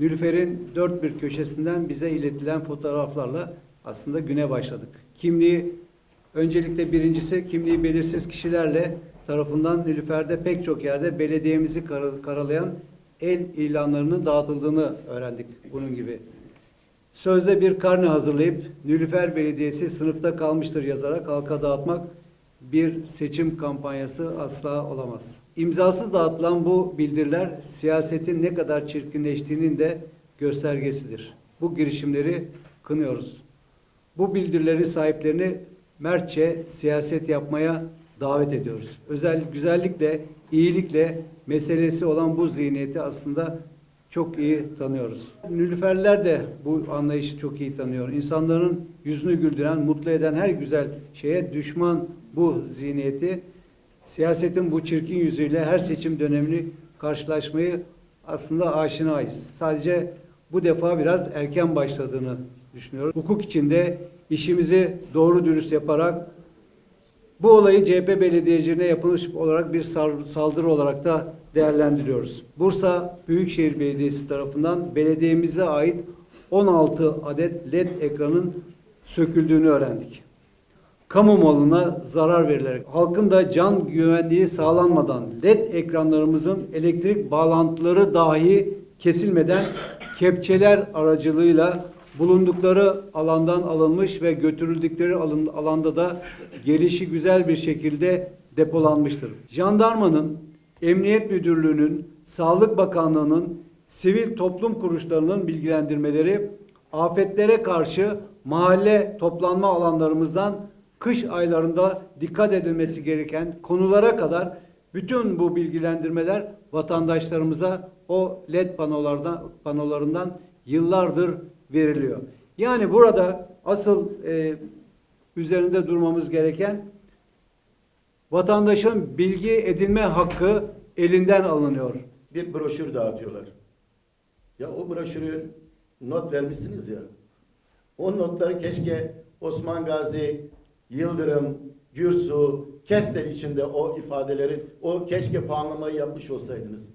Nülüfer'in dört bir köşesinden bize iletilen fotoğraflarla aslında güne başladık. Kimliği, öncelikle birincisi kimliği belirsiz kişilerle tarafından Nülüfer'de pek çok yerde belediyemizi kara- karalayan el ilanlarının dağıtıldığını öğrendik bunun gibi. Sözde bir karne hazırlayıp Nülüfer Belediyesi sınıfta kalmıştır yazarak halka dağıtmak bir seçim kampanyası asla olamaz. İmzasız dağıtılan bu bildiriler siyasetin ne kadar çirkinleştiğinin de göstergesidir. Bu girişimleri kınıyoruz. Bu bildirileri sahiplerini mertçe siyaset yapmaya davet ediyoruz. Özel güzellikle, iyilikle meselesi olan bu zihniyeti aslında çok iyi tanıyoruz. Nülüferler de bu anlayışı çok iyi tanıyor. İnsanların yüzünü güldüren, mutlu eden her güzel şeye düşman bu zihniyeti siyasetin bu çirkin yüzüyle her seçim dönemini karşılaşmayı aslında aşinayız. Sadece bu defa biraz erken başladığını düşünüyorum. Hukuk içinde işimizi doğru dürüst yaparak bu olayı CHP belediyeciliğine yapılmış olarak bir saldırı olarak da değerlendiriyoruz. Bursa Büyükşehir Belediyesi tarafından belediyemize ait 16 adet LED ekranın söküldüğünü öğrendik. Kamu malına zarar verilerek halkın da can güvenliği sağlanmadan LED ekranlarımızın elektrik bağlantıları dahi kesilmeden kepçeler aracılığıyla bulundukları alandan alınmış ve götürüldükleri alın- alanda da gelişi güzel bir şekilde depolanmıştır. Jandarmanın, Emniyet Müdürlüğü'nün, Sağlık Bakanlığı'nın, sivil toplum kuruluşlarının bilgilendirmeleri afetlere karşı mahalle toplanma alanlarımızdan kış aylarında dikkat edilmesi gereken konulara kadar bütün bu bilgilendirmeler vatandaşlarımıza o led panolardan panolarından yıllardır veriliyor. Yani burada asıl e, üzerinde durmamız gereken vatandaşın bilgi edinme hakkı elinden alınıyor. bir broşür dağıtıyorlar. Ya o broşürü not vermişsiniz ya. O notları keşke Osman Gazi, Yıldırım, Gürsu, Kestel içinde o ifadeleri, o keşke puanlamayı yapmış olsaydınız.